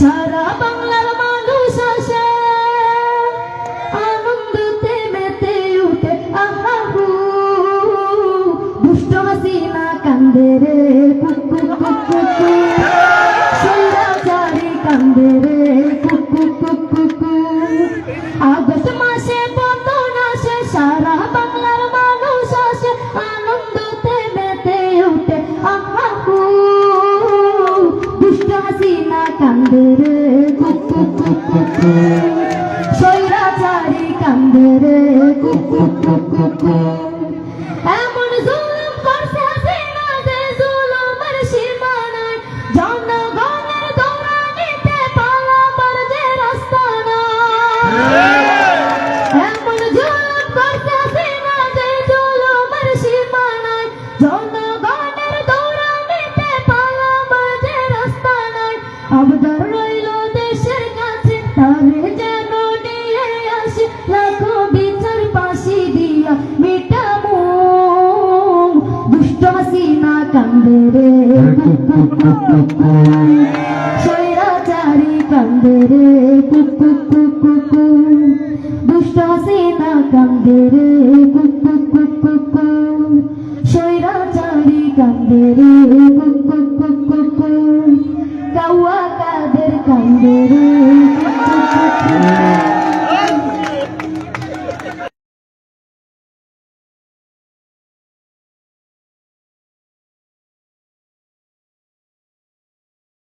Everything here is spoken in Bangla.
সারা বাংলার মানুষ আসে। আনন্দতে মেতে উঠে আহাহু দুষ্ট হাসিনা কান্দে রে কুকু কুকু। কান্দে রে কুকু কুকু সৈরাচারি কান্দে রে কুকু কুকু এমন জুলুম করছে হাসিনা যে জুলুমের রাস্তা নাই। জনগণের দৌড়ানিতে পালাবার যে যেন নিয়ে আসে লাখো বিচার পাশি দিয়া মিটামু দুষ্ট হাসিনা কান্দে রে স্বৈরাচারী কান্দে রে কুকু কুকু দুষ্ট হাসিনা কান্দে রে কুকু কুকু স্বৈরাচারী কান্দে রে কুকু কুকু কাউয়া কাদের কান্দে রে কুকু কুকু